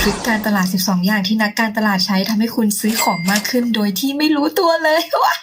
ทริคการตลาด 12 อย่างที่นักการตลาดใช้ทำให้คุณซื้อของมากขึ้นโดยที่ไม่รู้ตัวเลยว้า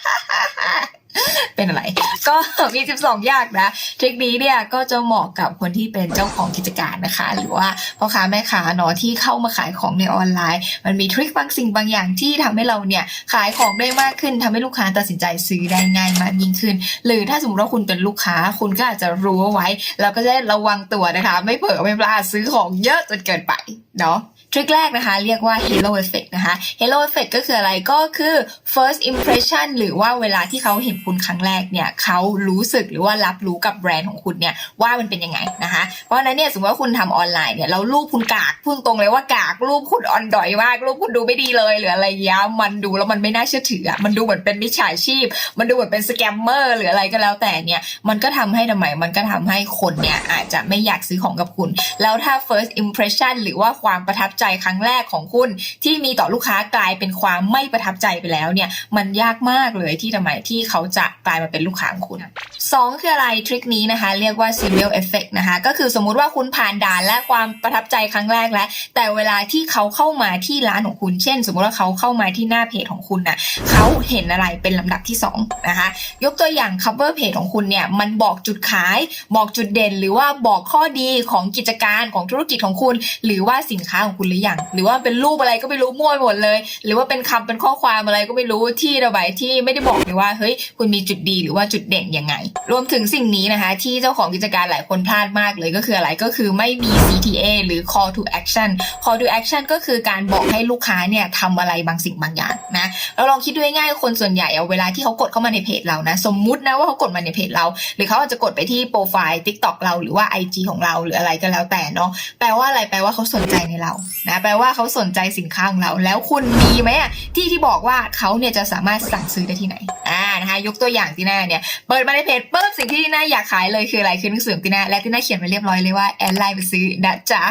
เป็นอะไร ก็มี 12 อย่างนะทริคนี้เนี่ยก็จะเหมาะกับคนที่เป็นเจ้าของกิจการนะคะ หรือว่าพ่อค้าแม่ค้าเนาะที่เข้ามาขายของในออนไลน์ มันมีทริคบางสิ่งบางอย่างที่ทำให้เราเนี่ยขายของได้มากขึ้นทำให้ลูกค้าตัดสินใจซื้อได้ง่ายมากยิ่งขึ้น หรือถ้าสมมติว่าคุณเป็นลูกค้าคุณก็อาจจะรู้เอาไว้ แล้วก็จะระวังตัวนะคะ ไม่เผลอไม่พลาดซื้อของเยอะจนเกินไปเนาะ ทริคแรกนะคะ เรียกว่า halo effect นะคะ halo effect ก็คืออะไรก็คือ first impression หรือว่าเวลาที่เขาเห็นคุณครั้งแรกเนี่ยเขารู้สึกหรือว่ารับรู้กับแบรนด์ของคุณเนี่ยว่ามันเป็นยังไงนะคะ เพราะฉะนั้นเนี่ยสมมติว่าคุณทำออนไลน์เนี่ยแล้วรูปคุณกากพูดตรงเลยว่ากากรูปคุณอ่อนดอยมากรูปคุณดูไม่ดีเลยหรืออะไรเงี้ยมันดูแล้วมันไม่น่าเชื่อถือมันดูเหมือนเป็นมิจฉาชีพ มันดูเหมือนเป็นสแกมเมอร์หรืออะไรก็แล้วแต่เนี่ยมันก็ทำให้ทำไมมันก็ทำให้คนเนี่ยอาจจะไม่อยากซื้อของกับคุณ แล้วถ้า first impression หรือว่าความประทับใจครั้งแรกของคุณที่มีต่อลูกค้ากลายเป็นความไม่ประทับใจไปแล้วเนี่ยมันยากมากเลยที่ทำไมที่เขาจะกลายมาเป็นลูกค้าของคุณสองคืออะไรทริคนี้นะคะ เรียกว่า serial effect นะคะ ก็คือสมมุติว่าคุณผ่านด่านและความประทับใจครั้งแรกแล้ว แต่เวลาที่เขาเข้ามาที่ร้านของคุณ เช่น สมมุติว่าเขาเข้ามาที่หน้าเพจของคุณน่ะเขาเห็นอะไรเป็นลำดับที่สองนะคะยกตัวอย่าง cover page ของคุณเนี่ยมันบอกจุดขาย บอกจุดเด่น หรือว่าบอกข้อดีของกิจการของธุรกิจของคุณ หรือว่าสินค้าของคุณหรือยังหรือว่าเป็นรูปอะไรก็ไม่รู้มั่วหมดเลย หรือว่าเป็นคำเป็นข้อความอะไรก็ไม่รู้ที่ระบายที่ไม่ได้บอกเลยว่าเฮ้ยคุณมีจุดดีหรือว่าจุดเด่นยังไง รวมถึงสิ่งนี้นะคะ ที่เจ้าของกิจการหลายคนพลาดมากเลยก็คืออะไรก็คือไม่มี CTA หรือ call to action call to action ก็คือการบอกให้ลูกค้าเนี่ยทำอะไรบางสิ่งบางอย่างนะเราลองคิดดูง่ายๆคนส่วนใหญ่เอาเวลาที่เขากดเข้ามาในเพจเรานะ สมมุตินะว่าเขากดมาในเพจเรา หรือเขาอาจจะกดไปที่โปรไฟล์ TikTok เราหรือว่า IG ของเราหรืออะไรก็แล้วแต่เนาะแปลว่าอะไรแปลว่าเขาสนใจในเรานะแปลว่าเขาสนใจสินค้าของเรา แล้วคุณมีไหมอะที่ที่บอกว่าเขาเนี่ยจะสามารถสั่งซื้อได้ที่ไหนอ่านะคะยกตัวอย่างที่น้าเนี่ยเปิดมาในเพจปุ๊บสิ่งที่ที่น้าอยากขายเลยคืออะไรคือหนังสือของที่น้าและที่น้าเขียนไว้เรียบร้อยเลยว่าแอดไลน์ไปซื้อนะจ๊ะ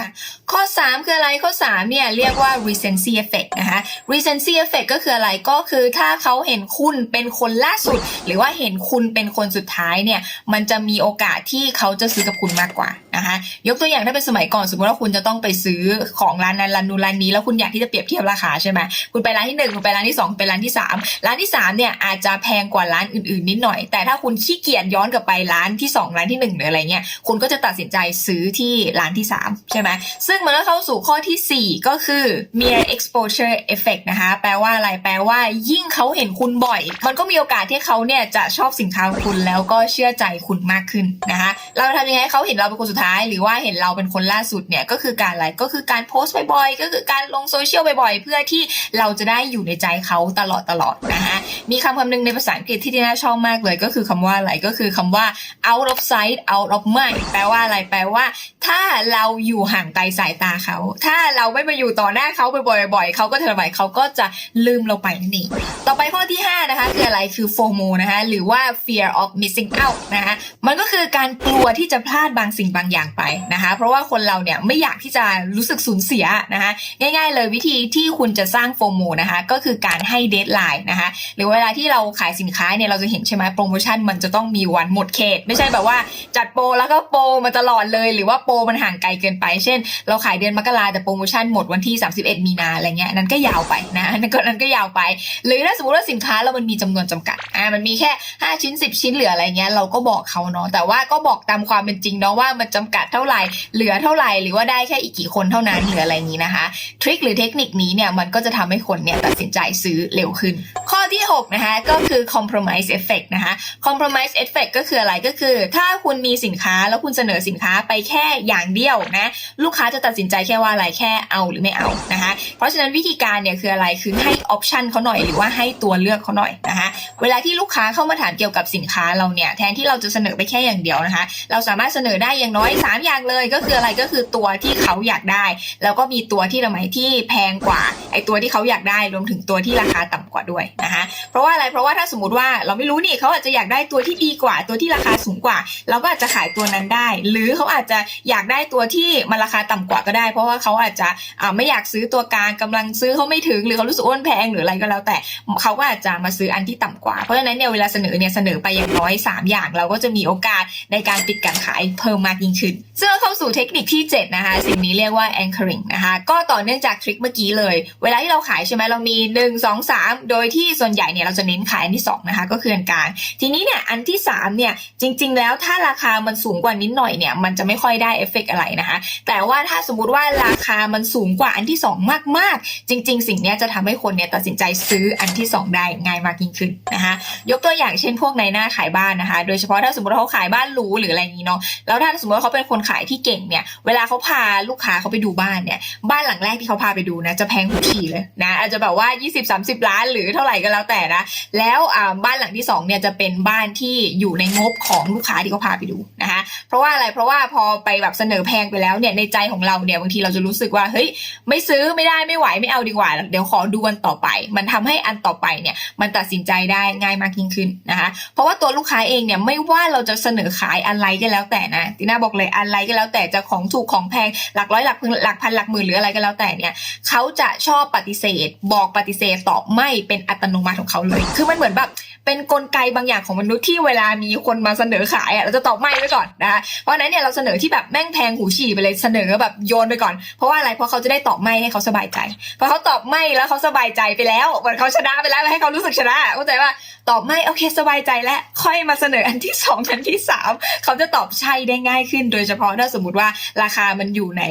ข้อ 3 คืออะไรข้อ3เนี่ยเรียกว่า recency effect นะคะ recency effect ก็คืออะไรก็คือถ้าเขาเห็นคุณเป็นคนล่าสุด หรือว่าเห็นคุณเป็นคนสุดท้ายเนี่ยมันจะมีโอกาสที่เขาจะซื้อกับคุณมากกว่า นะคะยกตัวอย่างถ้าเป็นสมัยก่อนสมมติว่าคุณจะต้องไปซื้อของร้านนั้นร้านนู้นร้านนี้แล้วคุณอยากที่จะเปรียบเทียบราคาใช่ไหมคุณไปร้านที่หนึ่งคุณไปร้านที่สองไปร้านที่สามร้านที่สามเนี่ยอาจจะแพงกว่าร้านอื่นๆนิดหน่อย แต่ถ้าคุณขี้เกียจย้อนกลับไปร้านที่สองร้านที่หนึ่งหรืออะไรเงี้ยคุณก็จะตัดสินใจซื้อที่ร้านที่สามใช่ไหมซึ่งมันก็เข้าสู่ข้อที่สี่ก็คือ mere exposure effect นะคะแปลว่าอะไรแปลว่ายิ่งเขาเห็นคุณบ่อย มันก็มีโอกาสที่เขาเนี่ยจะชอบสินค้าคุณแล้วก็เชื่อใจคุณมากขึ้นนะคะเราทำยังไงให้เขาเห็นเราเป็นคนสุดท้ายหรือว่าเห็นเราเป็นคนล่าสุดเนี่ยก็คือการอะไรก็คือการโพสต์บ่อยๆก็คือการลงโซเชียลบ่อยๆเพื่อที่เราจะได้อยู่ในใจเขาตลอดตลอดนะคะมีคำคำหนึ่งในภาษาอังกฤษที่ที่น่าชอบมากเลย ก็คือคำว่าอะไรก็คือคำว่า out of sight out of mind แปลว่าอะไรแปลว่า ถ้าเราอยู่ห่างไกลสายตาเขา ถ้าเราไม่มาอยู่ต่อหน้าเขาบ่อยๆเขาก็จะทำไมเขาก็จะลืมเราไปนั่นเองต่อไปข้อที่ 5 นะคะ คืออะไรคือ FOMO นะคะหรือว่า fear of missing out นะคะมันก็คือการกลัวที่จะพลาดบางสิ่งบางอย่างไปนะคะเพราะว่าคนเราเนี่ยไม่อยากที่จะรู้สึกสูญเสียนะคะง่าย ๆ เลยวิธีที่คุณจะสร้าง FOMO นะคะก็คือการให้เดทไลน์นะคะหรือเวลาที่เราขายสินค้าเนี่ยเราจะเห็นใช่ไหมโปรโมชั่นมันจะต้องมีวันหมดเขต ไม่ใช่แบบว่าจัดโปรแล้วก็โปรมาตลอดเลย หรือว่าโปรมันห่างไกลเกินไป เช่น เราขายเดือนมกราแต่โปรโมชั่นหมดวันที่ 31 มีนาอะไรเงี้ยนั้นก็ยาวไปนะนั่นก็นั้นก็ยาวไป หรือถ้าสมมติว่าสินค้าเรามันมีจำนวนจำกัดอ่ามันมีแค่ 5 ชิ้น 10 ชิ้นเหลืออะไรเงี้ยเราก็บอกเขาเนาะแต่ว่าก็บอกตามความเป็นจริงเนาะว่ามันจำกัดเท่าไหร่ เหลือเท่าไหร่ หรือว่าได้แค่อีกกี่คนเท่านั้นหรืออะไรนี้นะคะ ทริคหรือเทคนิคนี้เนี่ยมันก็จะทำให้คนเนี่ยตัดสินใจซื้อเร็วขึ้น ข้อที่ 6 นะคะ ก็คือ compromise effect นะคะ compromise effect ก็คืออะไรก็คือ ถ้าคุณมีสินค้าแล้วคุณเสนอสินค้าไปแค่อย่างเดียวนะลูกค้าจะตัดสินใจแค่ว่าอะไรแค่เอาหรือไม่เอานะคะเพราะฉะนั้นวิธีการเนี่ยคืออะไรคือให้ option เขาหน่อยหรือว่าให้ตัวเลือกเขาหน่อยนะคะเวลาที่ลูกค้าเข้ามาถามเกี่ยวกับสินค้าเราเนี่ยแทนที่เราจะเสนอไปแค่อย่างเดียวนะคะ เราสามารถเสนอได้อย่างน้อย3อย่างเลยก็คืออะไรก็คือตัวที่เขาอยากได้ แล้วก็มีตัวที่ทำไมที่แพงกว่าไอตัวที่เขาอยากได้รวมถึงตัวที่ราคาต่ำกว่าด้วยนะคะเพราะว่าอะไรเพราะว่าถ้าสมมติว่าเราไม่รู้นี่เขาอาจจะอยากได้ตัวที่ดีกว่า ตัวที่ราคาสูงกว่า เราก็อาจจะขายตัวนั้นได้ หรือเขาอาจจะอยากได้ตัวที่มันราคาต่ำกว่าก็ได้ เพราะว่าเขาอาจจะไม่อยากซื้อตัวกลางกำลังซื้อเขาไม่ถึง หรือเขารู้สึกว่ามันแพงหรืออะไรก็แล้ว แต่เขาก็อาจจะมาซื้ออันที่ต่ำกว่า เพราะฉะนั้นเนี่ยเวลาเสนอเนี่ยเสนอไปอย่างน้อย3อย่าง เราก็จะมีโอกาสในการปิดการขายเพิ่มมากยิ่งขึ้น ซึ่งเราเข้าสู่เทคนิคที่ 7 นะคะ สิ่งนี้เรียกว่า anchoring นะคะ ก็ต่อเนื่องจากทริคเมื่อกี้เลย เวลาที่เราขายใช่ไหมเรามี 1 2 3 โดยที่ส่วนใหญ่เนี่ยเราจะเน้นขายอันที่ 2 นะคะ ก็คืออันกลาง ทีนี้เนี่ยอันที่ 3 เนี่ย จริง ๆ แล้วถ้าราคามันสูงกว่านิดหน่อยเนี่ย มันจะไม่ค่อยได้เอฟเฟกต์อะไรนะคะ แต่ว่าถ้าสมมติว่าราคามันสูงกว่าอันที่ 2 มาก ๆ จริง ๆ สิ่งนี้จะทำให้คนเนี่ยตัดสินใจซื้ออันที่ 2 ได้ง่ายมากยิ่งขึ้นนะคะ ยกตัวอย่างเช่นพวกในหน้าขายบ้านนะคะ โดยเฉพาะถ้าสมมติว่าเขาขายบ้านหรูหรืออะไรอย่างนี้เนาะ แล้วถ้าสมมติว่าเขาเป็นคนขายที่เก่งเนี่ย เวลาเขาพาลูกค้าเขาไปดูบ้านเนี่ย บ้านหลังแรกที่เขาพาไปดูนะ จะแพงหูฉี่เลยนะ อาจจะแบบว่า 20-30 ล้านหรือเท่าไหร่ก็แล้วแต่นะ แล้วบ้านหลังที่สองเนี่ยจะเป็นบ้านที่อยู่ในงบของลูกค้าที่เขาพาไปดูนะคะ เพราะว่าอะไร เพราะว่าพอไปแบบเสนอแพงไปแล้วเนี่ย ในใจของเราเนี่ยบางทีเราจะรู้สึกว่า เฮ้ย ไม่ซื้อไม่ได้ไม่ไหวไม่เอาดีกว่า เดี๋ยวขอดูวันต่อไป มันทำให้อันต่อไปเนี่ย มันตัดสินใจได้ง่ายมากยิ่งขึ้นนะคะ เพราะว่าตัวลูกค้าเองเนี่ยไม่ว่าเราจะเสนอขายอะไรก็แล้วแต่นะตีน่าบอกเลยอะไรก็แล้วแต่จะของถูกของแพงหลักร้อยหลักพันหลักพันหลักหมื่นหรืออะไรก็แล้วแต่เนี่ยเขาจะชอบปฏิเสธ บอกปฏิเสธตอบไม่เป็นอัตโนมัติของเขาเลย คือมันเหมือนแบบ เป็นกลไกบางอย่างของมนุษย์ที่เวลามีคนมาเสนอขายอะเราจะตอบไม่ไว้ก่อนนะคะเพราะนั้นเนี่ยเราเสนอที่แบบแม่งแพงหูฉี่ไปเลยเสนอแบบโยนไปก่อน เพราะว่าอะไรเพราะเขาจะได้ตอบไม่ให้เขาสบายใจพอเขาตอบไม่แล้วเขาสบายใจไปแล้วเหมือนเขาชนะไปแล้วให้เขารู้สึกชนะเข้าใจว่าตอบไม่โอเคสบายใจแล้วค่อยมาเสนออันที่สองอันที่สามเขาจะตอบใช่ได้ง่ายขึ้น โดยเฉพาะถ้าสมมติว่าราคามันอยู่ใน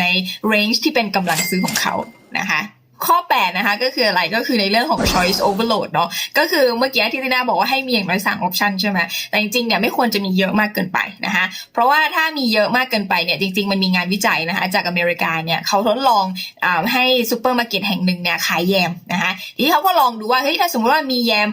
ในเรนจ์ที่เป็นกำลังซื้อของเขานะคะ ข้อ 8 นะคะ ก็คืออะไรก็คือในเรื่องของ choice overload เนาะก็คือเมื่อกี้ที่ตินาบอกว่าให้มีอย่างน้อยสาม option ใช่ไหมแต่จริงๆเนี่ยไม่ควรจะมีเยอะมากเกินไปนะคะเพราะว่าถ้ามีเยอะมากเกินไปเนี่ยจริง ๆ มันมีงานวิจัยนะคะจากอเมริกาเนี่ยเขาทดลองอให้ซูเปอร์มาร์เก็ตแห่งหนึ่งเนี่ยขายแยมนะคะทีนี้เขาก็ลองดูว่าเฮ้ยถ้าสมมติว่ามีแยม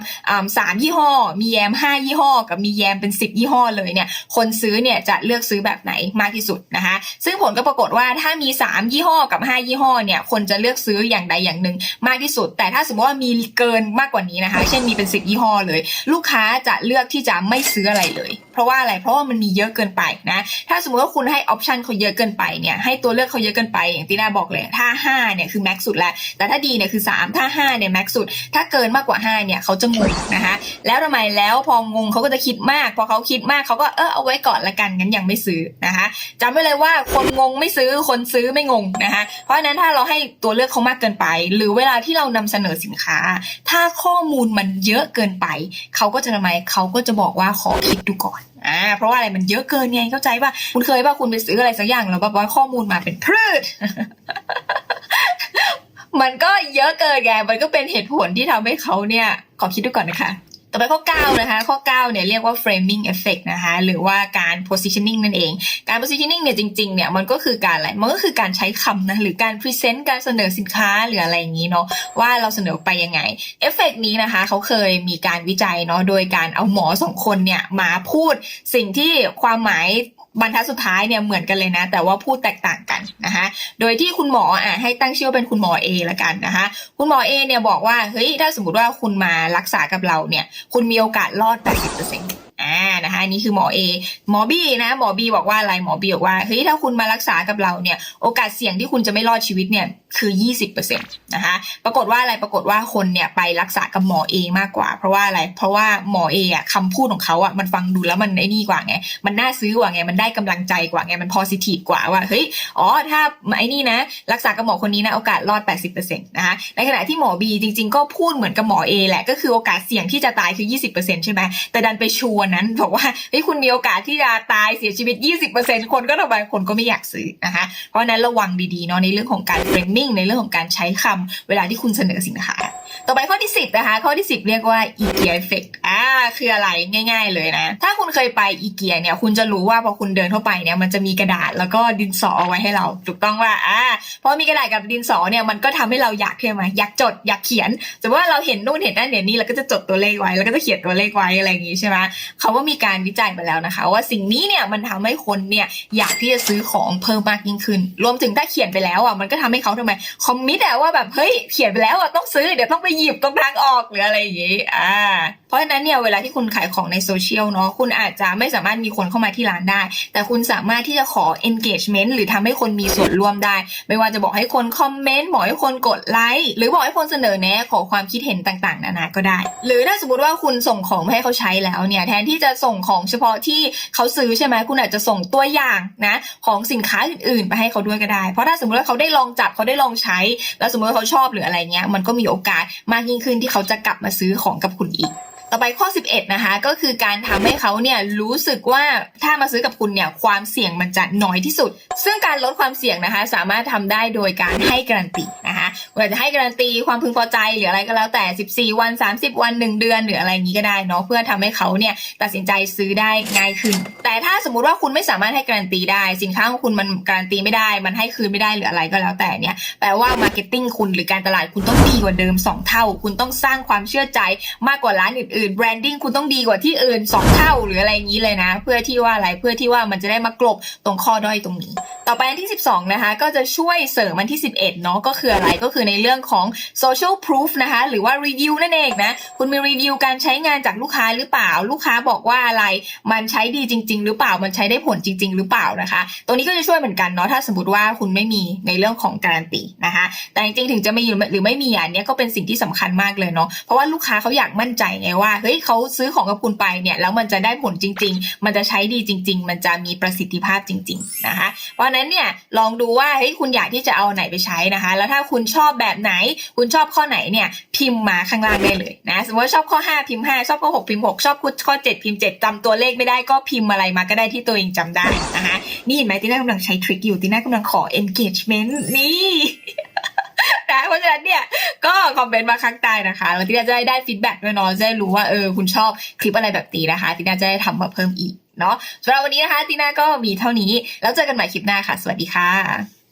สามยี่ห้อ มีแยมห้ายี่ห้อ กับมีแยมเป็นสิบยี่ห้อเลยเนี่ยคนซื้อเนี่ยจะเลือกซื้อแบบไหนมากที่สุดนะคะซึ่งผลก็ปรากฏว่าถ้ามีสามยี่ห้อกับห้ายี่ห้อเนี่ยคนจะเลือกซื้ออย่างใดอย่างหนึ่งมากที่สุด แต่ถ้าสมมติว่ามีเกินมากกว่านี้นะคะ เช่นมีเป็นสิบยี่ห้อเลย ลูกค้าจะเลือกที่จะไม่ซื้ออะไรเลย เพราะว่าอะไรเพราะว่ามันมีเยอะเกินไปนะถ้าสมมติว่าคุณให้ออปชันเขาเยอะเกินไปเนี่ยให้ตัวเลือกเขาเยอะเกินไปอย่างที่น่าบอกเลยถ้า5เนี่ยคือแม็กสุดแล้วแต่ถ้าดีเนี่ยคือ 3 ถ้า5เนี่ยแม็กสุด ถ้าเกินมากกว่า5เนี่ยเขาจะงงนะคะ แล้วทำไมแล้วพองงเขาก็จะคิดมาก พอเขาคิดมากเขาก็เออเอาไว้ก่อนละกันงั้นยังไม่ซื้อนะคะจำไว้เลยว่าคนงงไม่ซื้อคนซื้อไม่งงนะคะเพราะฉะนั้นถ้าเราให้ตัวเลือกเขามากเกินไปหรือเวลาที่เรานำเสนอสินค้า ถ้าข้อมูลมันเยอะเกินไป เขาก็จะทำไมเขาก็จะบอกว่าขอคิดดูก่อนอ่าเพราะว่าอะไรมันเยอะเกินไงเข้าใจป่ะคุณเคยป่ะคุณไปซื้ออะไรสักอย่างแล้วแบบว่าข้อมูลมาเป็นพืชมันก็เยอะเกินไงมันก็เป็นเหตุผลที่ทำให้เขาเนี่ยขอคิดดูก่อนนะคะ ต่อไปข้อ 9 นะคะ ข้อ 9 เนี่ยเรียกว่า framing effect นะคะ หรือว่าการ positioning นั่นเอง การ positioning เนี่ยจริงๆ เนี่ยมันก็คือการอะไร มันก็คือการใช้คำนะ หรือการ present การเสนอสินค้าหรืออะไรอย่างนี้เนาะ ว่าเราเสนอไปยังไง เอฟเฟกนี้นะคะ เขาเคยมีการวิจัยเนาะ โดยการเอาหมอสองคนเนี่ยมาพูดสิ่งที่ความหมาย บรรทัดสุดท้ายเนี่ยเหมือนกันเลยนะ แต่ว่าพูดแตกต่างกันนะคะโดยที่คุณหมออะให้ตั้งชื่อเป็นคุณหมอ A ละกันนะคะคุณหมอ A เนี่ยบอกว่าเฮ้ยถ้าสมมติว่าคุณมารักษากับเราเนี่ย คุณมีโอกาสรอด 80% อ่านะคะอันนี้คือหมอ A หมอ B นะหมอ B บอกว่าอะไรหมอ B บอกว่าเฮ้ยถ้าคุณมารักษากับเราเนี่ยโอกาสเสี่ยงที่คุณจะไม่รอดชีวิตเนี่ยคือ 20%นะคะปรากฏว่าอะไรปรากฏว่าคนเนี่ยไปรักษากับหมอ A มากกว่า เพราะว่าอะไรเพราะว่าหมอ A อะคำพูดของเขาอะมันฟังดูแล้วมันไอ้นี่กว่าไงมันน่าซื้อกว่าไงมันได้กำลังใจกว่าไงมัน positive กว่าว่าเฮ้ยอ๋อถ้าไอ้นี่นะ รักษากับหมอคนนี้นะโอกาสรอด 80%นะคะในขณะที่หมอ B จริง ๆ ก็พูดเหมือนกับหมอ A แหละก็คือโอกาสเสี่ยงที่จะตายคือ 20%ใช่ไหมแต่ดันไปชวร์นั้นบอกว่าเฮ้ยคุณมีโอกาสที่จะตายเสียชีวิต 20%คนก็ทำไมคนก็ไม่อยากซื้อนะคะเพราะนั้นระวังดีๆเนาะในเรื่องของการเฟรมมิ่งในเรื่องของการใช้คำเวลาที่คุณเสนอสินค้า ต่อไปข้อที่ 10 นะคะ ข้อที่ 10 เรียกว่า IKEA effect อ่าคืออะไรง่าย ๆ เลยนะ ถ้าคุณเคยไป IKEA เนี่ยคุณจะรู้ว่าพอคุณเดินเข้าไปเนี่ยมันจะมีกระดาษแล้วก็ดินสอเอาไว้ให้เรา ถูกต้องว่าอ่าเพอมีกระดาษกับดินสอเนี่ยมันก็ทำให้เราอยากใช่ไหมอยากจดอยากเขียนสมมติว่าเราเห็นนู่นเห็นนั่นเห็นนี่เราก็จะจดตัวเลขไว้ แล้วก็จะเขียนตัวเลขไว้อะไรอย่างงี้ใช่ไหมเขาว่ามีการวิจัยมาแล้วนะคะ ว่าสิ่งนี้เนี่ยมันทำให้คนเนี่ยอยากที่จะซื้อของเพิ่มมากยิ่งขึ้น รวมถึงถ้าเขียนไปแล้วอะมันก็ทำให้เขาทำไมคอมมิตอะว่าแบบเฮ้ยเขียนไปแล้วอะต้องซื้อเดี๋ยวต้องไปหยิบตรงทางออกหรืออะไรอย่างงี้ อ่า ราะฉะนั้นเนี่ยเวลาที่คุณขายของในโซเชียลเนาะคุณอาจจะไม่สามารถมีคนเข้ามาที่ร้านได้ แต่คุณสามารถที่จะขอ engagement หรือทำให้คนมีส่วนร่วมได้ ไม่ว่าจะบอกให้คนคอมเมนต์บอกให้คนกดไลค์หรือบอกให้คนเสนอแนะขอความคิดเห็นต่างๆ นานาก็ได้ หรือถ้าสมมติว่าคุณส่งของให้เขาใช้แล้วเนี่ยแทนที่จะส่งของเฉพาะที่เขาซื้อใช่ไหมคุณอาจจะส่งตัวอย่างนะของสินค้าอื่นๆ ไปให้เขาด้วยก็ได้ เพราะถ้าสมมติว่าเขาได้ลองจับเขาได้ลองใช้ แล้วสมมติว่าเขาชอบหรืออะไรเงี้ยมันก็มีโอกาสมากยิ่งขึ้นที่เขาจะกลับมาซื้อของกับคุณอีกต่อไปข้อ 11 นะคะ ก็คือการทำให้เขาเนี่ยรู้สึกว่าถ้ามาซื้อกับคุณเนี่ยความเสี่ยงมันจะน้อยที่สุด ซึ่งการลดความเสี่ยงนะคะ สามารถทำได้โดยการให้การันตีนะคะว่าจะให้การันตีความพึงพอใจหรืออะไรก็แล้วแต่ 14 วัน 30 วัน 1 เดือน หรืออะไรอย่างนี้ก็ได้เนาะเพื่อทำให้เขาเนี่ยตัดสินใจซื้อได้ง่ายขึ้น แต่ถ้าสมมุติว่าคุณไม่สามารถให้การันตีได้ สินค้าของคุณมันการันตีไม่ได้ มันให้คืนไม่ได้หรืออะไรก็แล้วแต่เนี่ยแปลว่ามาร์เก็ตติ้งคุณหรือการตลาดคุณต้องดีกว่าเดิม 2 เท่า คุณต้องสร้างความเชื่อใจมากกว่าร้านอื่นๆแบรนดิ้งคุณต้องดีกว่าที่อื่น 2 เท่าหรืออะไรอย่างนี้เลยนะ เพื่อที่ว่าอะไรเพื่อที่ว่ามันจะได้มากลบตรงข้อด้อยตรงนี้ ต่อไปอันที่ 12 นะคะ ก็จะช่วยเสริมอันที่ 11 เนาะก็คืออะไรก็คือในเรื่องของ social proof นะคะ หรือว่ารีวิวนั่นเองนะ คุณมีรีวิวการใช้งานจากลูกค้าหรือเปล่า ลูกค้าบอกว่าอะไรมันใช้ดีจริง ๆ หรือเปล่ามันใช้ได้ผลจริง ๆ หรือเปล่านะคะ ตรงนี้ก็จะช่วยเหมือนกันเนาะถ้าสมมติว่าคุณไม่มีในเรื่องของการันตีนะคะ แต่จริงๆถึงจะไม่มีหรือไม่มีอันนี้ก็เป็นสิ่งที่สำคัญมากเลยเนาะเพราะว่าลูกค้าเขาอยากมั่นใจไงว่าเฮ้ยเขาซื้อของกับคุณไปเนี่ยแล้วมันจะได้ผลจริง ๆ มันจะใช้ดีจริง ๆ มันจะมีประสิทธิภาพจริง ๆ นะคะเพราะนั้นเนี่ยลองดูว่าเฮ้ยคุณอยากที่จะเอาไหนไปใช้นะคะ แล้วถ้าคุณชอบแบบไหน คุณชอบข้อไหนเนี่ยพิมพ์มาข้างล่างได้เลยนะสมมติว่าชอบข้อ 5 พิมพ์ 5 ชอบข้อ 6 พิมพ์ 6 ชอบข้อ 7 พิมพ์ 7จำตัวเลขไม่ได้ก็พิมพ์อะไรมาก็ได้ที่ตัวเองจำได้นะคะนี่เห็นไหมตีน่ากำลังใช้ทริคอยู่ตีน่ากำลังขอ engagement นี่นะเพราะฉะนั้นเนี่ยก็คอมเมนต์มาข้างใต้นะคะแล้วทีน่าจะได้ฟีดแบ็กด้วยเนาะจะได้รู้ว่าเออคุณชอบคลิปอะไรแบบนี้นะคะทีน่าจะได้ทำมาเพิ่มอีก เนาะสำหรับวันนี้นะคะตีน่าก็มีเท่านี้ แล้วเจอกันใหม่คลิปหน้าค่ะ สวัสดีค่ะ